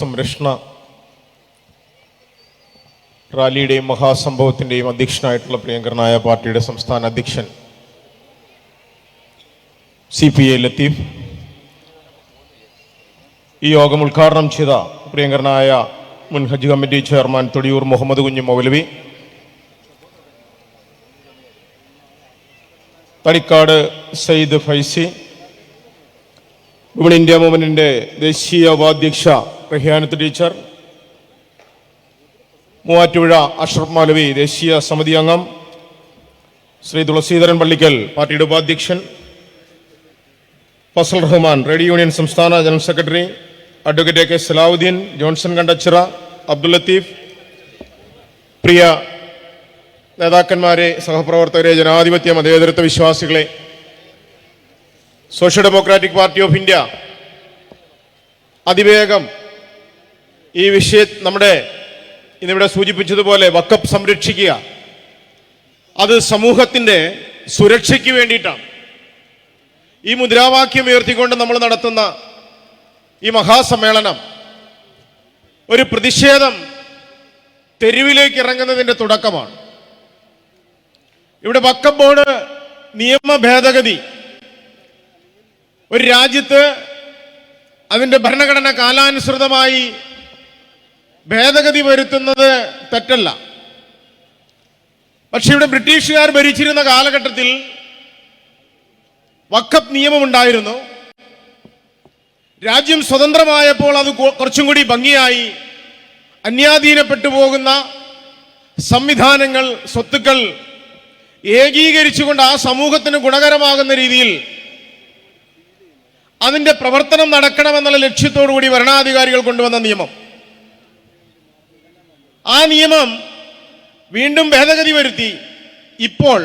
സംരക്ഷണ റാലിയുടെയും മഹാസംഭവത്തിന്റെയും അധ്യക്ഷനായിട്ടുള്ള പ്രിയങ്കരനായ പാർട്ടിയുടെ സംസ്ഥാന അധ്യക്ഷൻ സി പി ഐ ലത്തീഫ്. ഈ യോഗം ഉദ്ഘാടനം ചെയ്ത പ്രിയങ്കരനായ മുൻ Hajj committee chairman Thodiyoor Muhammad Kunju Moulavi. Thalikkad Sayyid Faizy women India മൂവ്മെന്റിന്റെ ദേശീയ ഉപാധ്യക്ഷ റഹിയാനത്ത് ടീച്ചർ മൂവാറ്റുപുഴ അഷ്റഫ് മൗലവി ദേശീയ സമിതി അംഗം ശ്രീ തുളസീധരൻ പള്ളിക്കൽ പാർട്ടിയുടെ ഉപാധ്യക്ഷൻ ഫസൽ റഹ്മാൻ റേഡിയോ യൂണിയൻ സംസ്ഥാന general secretary advocate K Salahuddin Johnson Kandachira Abdul Latheef പ്രിയ നേതാക്കന്മാരെ സഹപ്രവർത്തകരെ ജനാധിപത്യ മതേതരത്വ വിശ്വാസികളെ social democratic party of India. അതിവേഗം ഈ വിഷയ നമ്മുടെ ഇന്നിവിടെ സൂചിപ്പിച്ചതുപോലെ വക്കപ്പ് സംരക്ഷിക്കുക. അത് സമൂഹത്തിന്റെ സുരക്ഷയ്ക്ക് വേണ്ടിയിട്ടാണ്. ഈ മുദ്രാവാക്യം ഉയർത്തിക്കൊണ്ട് നമ്മൾ നടത്തുന്ന ഈ മഹാസമ്മേളനം ഒരു പ്രതിഷേധം തെരുവിലേക്ക് ഇറങ്ങുന്നതിന്റെ തുടക്കമാണ്. ഇവിടെ വക്കപ്പ് ബോർഡ് നിയമ ഭേദഗതി ഒരു രാജ്യത്ത് അതിന്റെ ഭരണഘടന കാലാനുസൃതമായി ഭേദഗതി വരുത്തുന്നത് തെറ്റല്ല. പക്ഷെ ഇവിടെ ബ്രിട്ടീഷുകാർ ഭരിച്ചിരുന്ന കാലഘട്ടത്തിൽ വക്കപ്പ് നിയമമുണ്ടായിരുന്നു. രാജ്യം സ്വതന്ത്രമായപ്പോൾ അത് കുറച്ചും കൂടി ഭംഗിയായി അന്യാധീനപ്പെട്ടു പോകുന്ന സംവിധാനങ്ങൾ സ്വത്തുക്കൾ ഏകീകരിച്ചുകൊണ്ട് ആ സമൂഹത്തിന് ഗുണകരമാകുന്ന രീതിയിൽ അതിന്റെ പ്രവർത്തനം നടക്കണമെന്നുള്ള ലക്ഷ്യത്തോടു കൂടി ഭരണാധികാരികൾ കൊണ്ടുവന്ന നിയമം. ആ നിയമം വീണ്ടും ഭേദഗതി വരുത്തി. ഇപ്പോൾ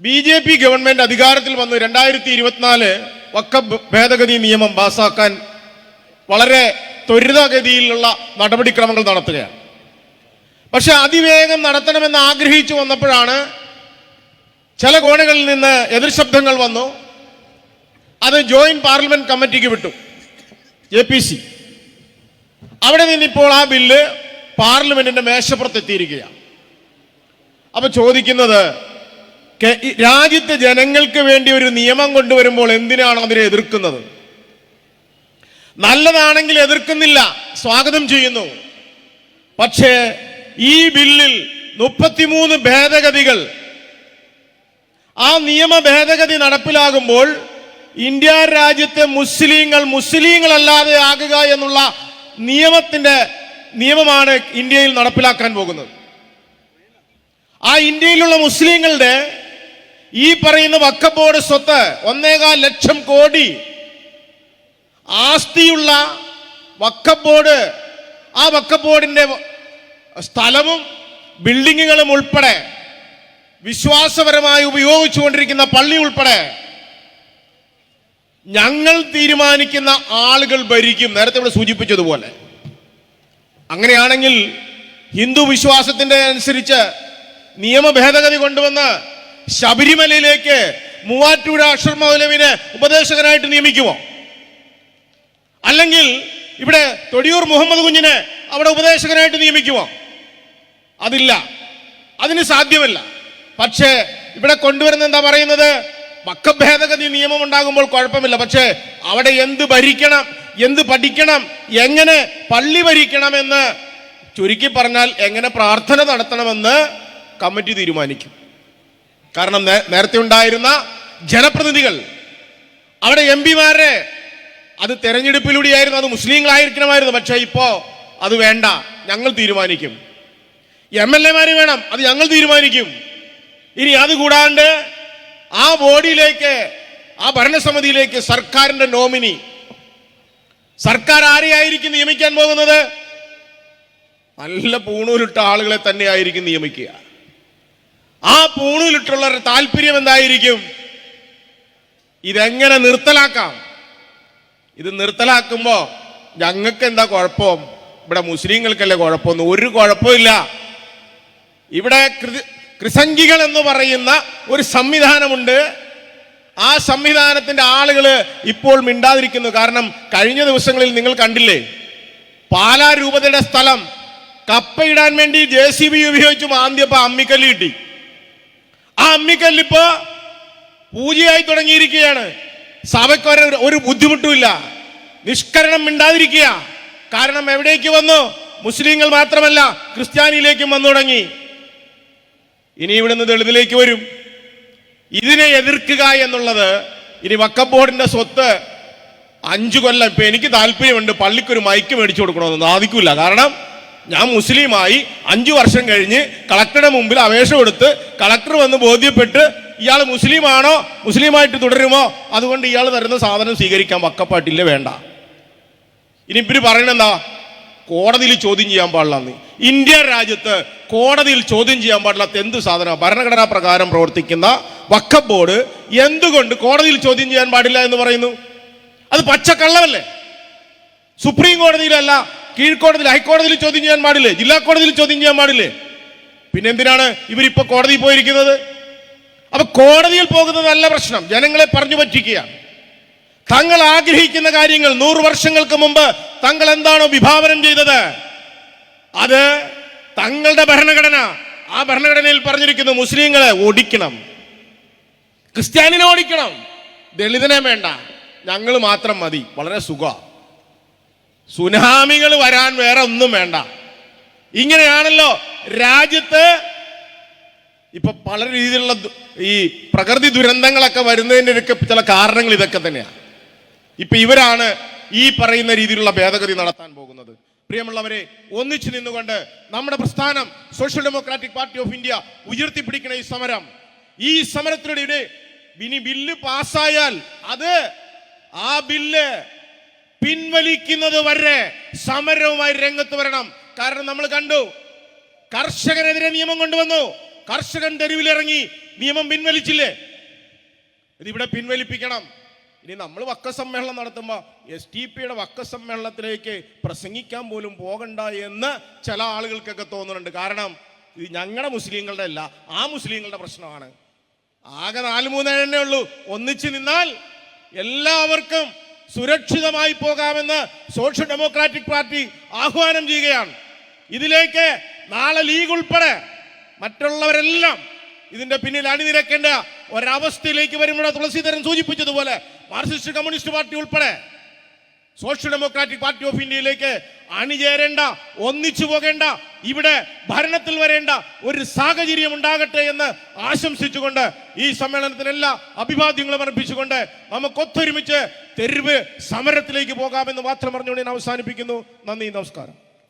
ബി ജെ പി ഗവൺമെന്റ് അധികാരത്തിൽ വന്നു രണ്ടായിരത്തി ഇരുപത്തിനാല് വക്കബ് ഭേദഗതി നിയമം പാസാക്കാൻ വളരെ ത്വരിതഗതിയിലുള്ള നടപടിക്രമങ്ങൾ നടത്തുകയാണ്. പക്ഷെ അതിവേഗം നടത്തണമെന്ന് ആഗ്രഹിച്ചു വന്നപ്പോഴാണ് ചില കോണുകളിൽ നിന്ന് എതിർശബ്ദങ്ങൾ വന്നു. അത് ജോയിന്റ് പാർലമെന്റ് കമ്മിറ്റിക്ക് വിട്ടു. A P C. അവിടെ നിന്നിപ്പോൾ ആ ബില്ല് പാർലമെന്റിന്റെ മേശപ്പുറത്ത് എത്തിയിരിക്കുകയാണ്. അപ്പൊ ചോദിക്കുന്നത് രാജ്യത്തെ ജനങ്ങൾക്ക് വേണ്ടി ഒരു നിയമം കൊണ്ടുവരുമ്പോൾ എന്തിനാണ് അതിനെ എതിർക്കുന്നത്? നല്ലതാണെങ്കിൽ എതിർക്കുന്നില്ല സ്വാഗതം ചെയ്യുന്നു. പക്ഷേ ഈ ബില്ലിൽ മുപ്പത്തിമൂന്ന് ഭേദഗതികൾ ആ നിയമ ഭേദഗതി നടപ്പിലാകുമ്പോൾ ഇന്ത്യ രാജ്യത്തെ മുസ്ലിങ്ങൾ മുസ്ലിങ്ങളല്ലാതെ ആകുക എന്നുള്ള നിയമത്തിന്റെ നിയമമാണ് ഇന്ത്യയിൽ നടപ്പിലാക്കാൻ പോകുന്നത്. ആ ഇന്ത്യയിലുള്ള മുസ്ലിങ്ങളുടെ ഈ പറയുന്ന വക്കബോർഡ് സ്വത്ത് ഒന്നേകാൽ ലക്ഷം കോടി ആസ്തിയുള്ള വക്കബോർഡ് ആ വക്കബോർഡിന്റെ സ്ഥലവും ബിൽഡിങ്ങുകളും ഉൾപ്പെടെ വിശ്വാസപരമായി ഉപയോഗിച്ചുകൊണ്ടിരിക്കുന്ന പള്ളി ഉൾപ്പെടെ ഞങ്ങൾ തീരുമാനിക്കുന്ന ആളുകൾ ഭരിക്കും. നേരത്തെ ഇവിടെ സൂചിപ്പിച്ചതുപോലെ. അങ്ങനെയാണെങ്കിൽ ഹിന്ദു വിശ്വാസത്തിന്റെ അനുസരിച്ച് നിയമ ഭേദഗതി കൊണ്ടുവന്ന് ശബരിമലയിലേക്ക് മൂവാറ്റുപുഴ അക്ഷർ മൗലവിനെ ഉപദേശകനായിട്ട് നിയമിക്കുമോ? അല്ലെങ്കിൽ ഇവിടെ തൊടിയൂർ മുഹമ്മദ് കുഞ്ഞിനെ അവിടെ ഉപദേശകനായിട്ട് നിയമിക്കുമോ? അതില്ല. അതിന് സാധ്യമല്ല. പക്ഷേ ഇവിടെ കൊണ്ടുവരുന്ന എന്താ പറയുന്നത്? വക്ക ഭേദഗതി നിയമം ഉണ്ടാകുമ്പോൾ കുഴപ്പമില്ല. പക്ഷേ അവിടെ എന്ത് ഭരിക്കണം എന്ത് പഠിക്കണം എങ്ങനെ പള്ളി ഭരിക്കണമെന്ന് ചുരുക്കി പറഞ്ഞാൽ എങ്ങനെ പ്രാർത്ഥന നടത്തണമെന്ന് കമ്മിറ്റി തീരുമാനിക്കും. കാരണം നേരത്തെ ഉണ്ടായിരുന്ന ജനപ്രതിനിധികൾ അവിടെ എം പിമാരെ അത് തെരഞ്ഞെടുപ്പിലൂടെയായിരുന്നു അത് മുസ്ലിങ്ങളായിരിക്കണമായിരുന്നു. പക്ഷേ ഇപ്പോ അത് വേണ്ട ഞങ്ങൾ തീരുമാനിക്കും. എം എൽ എമാര് വേണം അത് ഞങ്ങൾ തീരുമാനിക്കും. ഇനി അത് കൂടാണ്ട് ആ ബോഡിയിലേക്ക് ആ ഭരണസമിതിയിലേക്ക് സർക്കാരിന്റെ നോമിനി. സർക്കാർ ആരെയായിരിക്കും നിയമിക്കാൻ പോകുന്നത്? നല്ല പൂണൂലിട്ട ആളുകളെ തന്നെയായിരിക്കും നിയമിക്കുക. ആ പൂണൂലിട്ടുള്ളവരുടെ താല്പര്യം എന്തായിരിക്കും? ഇതെങ്ങനെ നിർത്തലാക്കാം? ഇത് നിർത്തലാക്കുമ്പോ ഞങ്ങൾക്ക് എന്താ കുഴപ്പം? ഇവിടെ മുസ്ലിങ്ങൾക്കല്ലേ കുഴപ്പമൊന്നും ഒരു കുഴപ്പമില്ല ഇവിടെ കൃസംഗികൾ എന്ന് പറയുന്ന ഒരു സംവിധാനമുണ്ട്. ആ സംവിധാനത്തിന്റെ ആളുകൾ ഇപ്പോൾ മിണ്ടാതിരിക്കുന്നു. കാരണം കഴിഞ്ഞ ദിവസങ്ങളിൽ നിങ്ങൾ കണ്ടില്ലേ? പാലാ രൂപതയുടെ സ്ഥലം. കപ്പയിടാൻ വേണ്ടി ജെ സി ബി ഉപയോഗിച്ച് മാന്തിയപ്പോ അമ്മിക്കല്ല് കിട്ടി. ആ അമ്മിക്കല്ലിപ്പോ പൂജയായി തുടങ്ങിയിരിക്കുകയാണ്. സഭയ്ക്ക് ഒരു ബുദ്ധിമുട്ടുമില്ല. നിഷ്കരണം മിണ്ടാതിരിക്കുക. കാരണം എവിടേക്ക് വന്നു? മുസ്ലിങ്ങൾ മാത്രമല്ല ക്രിസ്ത്യാനിയിലേക്കും വന്നു തുടങ്ങി. ഇനി ഇവിടുന്ന് ദളിതിലേക്ക് വരും. ഇതിനെ എതിർക്കുക എന്നുള്ളത് ഇനി വക്കം ബോർഡിന്റെ സ്വത്ത് അഞ്ചു കൊല്ലം. ഇപ്പൊ എനിക്ക് താല്പര്യമുണ്ട് പള്ളിക്കൊരു മൈക്ക് മേടിച്ചു കൊടുക്കണമെന്ന് സാധിക്കില്ല കാരണം ഞാൻ മുസ്ലിമായി അഞ്ചു വർഷം കഴിഞ്ഞ് കളക്ടറുടെ മുമ്പിൽ അപേക്ഷ കൊടുത്ത് കളക്ടർ വന്ന് ബോധ്യപ്പെട്ട് ഇയാൾ മുസ്ലിമാണോ മുസ്ലിമായിട്ട് തുടരുമോ? അതുകൊണ്ട് ഇയാൾ തരുന്ന സാധനം സ്വീകരിക്കാൻ വക്കപ്പാട്ടില്ല വേണ്ട. ഇനി ഇവർ പറയണെന്താ കോടതിയിൽ ചോദ്യം ചെയ്യാൻ പാടില്ലെന്ന് ഇന്ത്യ രാജ്യത്ത് കോടതിയിൽ ചോദ്യം ചെയ്യാൻ പാടില്ലാത്ത എന്ത് സാധനം ഭരണഘടനാ പ്രകാരം പ്രവർത്തിക്കുന്ന വക്കഫ് ബോർഡ് എന്തുകൊണ്ട് കോടതിയിൽ ചോദ്യം ചെയ്യാൻ പാടില്ല എന്ന് പറയുന്നു? അത് പച്ചക്കള്ളമല്ലേ? സുപ്രീം കോടതിയിലല്ല കീഴ്ക്കോടതിയിൽ ഹൈക്കോടതിയിൽ ചോദ്യം ചെയ്യാൻ പാടില്ലേ? ജില്ലാ കോടതിയിൽ ചോദ്യം ചെയ്യാൻ പാടില്ലേ? പിന്നെ എന്തിനാണ് ഇവരിപ്പോ കോടതിയിൽ പോയിരിക്കുന്നത്? അപ്പൊ കോടതിയിൽ പോകുന്നത് നല്ല പ്രശ്നം. ജനങ്ങളെ പറഞ്ഞു പറ്റിക്കുകയാണ്. തങ്ങൾ ആഗ്രഹിക്കുന്ന കാര്യങ്ങൾ നൂറ് വർഷങ്ങൾക്ക് മുമ്പ് തങ്ങൾ എന്താണോ വിഭാവനം ചെയ്തത്? അത് തങ്ങളുടെ ഭരണഘടന. ആ ഭരണഘടനയിൽ പറഞ്ഞിരിക്കുന്നു മുസ്ലിങ്ങളെ ഓടിക്കണം. ക്രിസ്ത്യാനിനെ ഓടിക്കണം. ദളിതനെ വേണ്ട. ഞങ്ങൾ മാത്രം മതി. വളരെ സുഖ. സുനാമികൾ വരാൻ വേറെ ഒന്നും വേണ്ട. ഇങ്ങനെയാണല്ലോ രാജ്യത്ത് ഇപ്പൊ പല രീതിയിലുള്ള ഈ പ്രകൃതി ദുരന്തങ്ങളൊക്കെ വരുന്നതിന്റെ ചില കാരണങ്ങൾ ഇതൊക്കെ തന്നെയാണ് ഇപ്പൊ ഇവരാണ് ഈ പറയുന്ന രീതിയിലുള്ള ഭേദഗതി നടത്താൻ പോകുന്നത്. പ്രിയമുള്ളവരെ ഒന്നിച്ചു നിന്നുകൊണ്ട് നമ്മുടെ പ്രസ്ഥാനം social democratic party of India ഉയർത്തിപ്പിടിക്കുന്ന ഈ സമരം ഈ സമരത്തിലൂടെ ഇനി ബില്ല് പാസ്സായാൽ അത് ആ ബില്ല് പിൻവലിക്കുന്നത് വരെ സമരവുമായി രംഗത്ത് വരണം. കാരണം നമ്മൾ കണ്ടു കർഷകനെതിരെ നിയമം കൊണ്ടുവന്നു. കർഷകൻ തെരുവിലിറങ്ങി നിയമം പിൻവലിച്ചില്ലേ? ഇതിവിടെ പിൻവലിപ്പിക്കണം. ഇനി നമ്മൾ വക്കസമ്മേളനം നടത്തുമ്പോൾ എസ് ടി പിയുടെ വക്കസമ്മേളനത്തിലേക്ക് പ്രസംഗിക്കാൻ പോലും പോകണ്ട എന്ന് ചില ആളുകൾക്കൊക്കെ തോന്നുന്നുണ്ട്. കാരണം ഇത് ഞങ്ങളുടെ മുസ്ലിങ്ങളുടെ അല്ല ആ മുസ്ലിങ്ങളുടെ പ്രശ്നമാണ്. ആകെ നാല് മൂന്നേഴെണ്ണേ ഉള്ളൂ. ഒന്നിച്ചു നിന്നാൽ എല്ലാവർക്കും സുരക്ഷിതമായി പോകാമെന്ന് സോഷ്യൽ ഡെമോക്രാറ്റിക് പാർട്ടി ആഹ്വാനം ചെയ്യുകയാണ്. ഇതിലേക്ക് നാളെ ലീഗ് ഉൾപ്പെടെ മറ്റുള്ളവരെല്ലാം ഇതിന്റെ പിന്നിൽ അണിനിരക്കേണ്ട ഒരവസ്ഥയിലേക്ക് വരുമ്പോൾ തുളസീധരൻ സൂചിപ്പിച്ചതുപോലെ മാർക്സിസ്റ്റ് കമ്മ്യൂണിസ്റ്റ് പാർട്ടി ഉൾപ്പെടെ സോഷ്യൽ ഡെമോക്രാറ്റിക് പാർട്ടി ഓഫ് ഇന്ത്യയിലേക്ക് അണിചേരേണ്ട ഒന്നിച്ചു പോകേണ്ട ഇവിടെ ഭരണത്തിൽ വരേണ്ട ഒരു സാഹചര്യം ഉണ്ടാകട്ടെ എന്ന് ആശംസിച്ചുകൊണ്ട് ഈ സമ്മേളനത്തിന് എല്ലാ അഭിവാദ്യങ്ങളും അർപ്പിച്ചുകൊണ്ട് നമുക്ക് ഒത്തൊരുമിച്ച് തെരുവ് സമരത്തിലേക്ക് പോകാമെന്ന് മാത്രം പറഞ്ഞുകൊണ്ട് ഞാൻ അവസാനിപ്പിക്കുന്നു. നന്ദി നമസ്കാരം.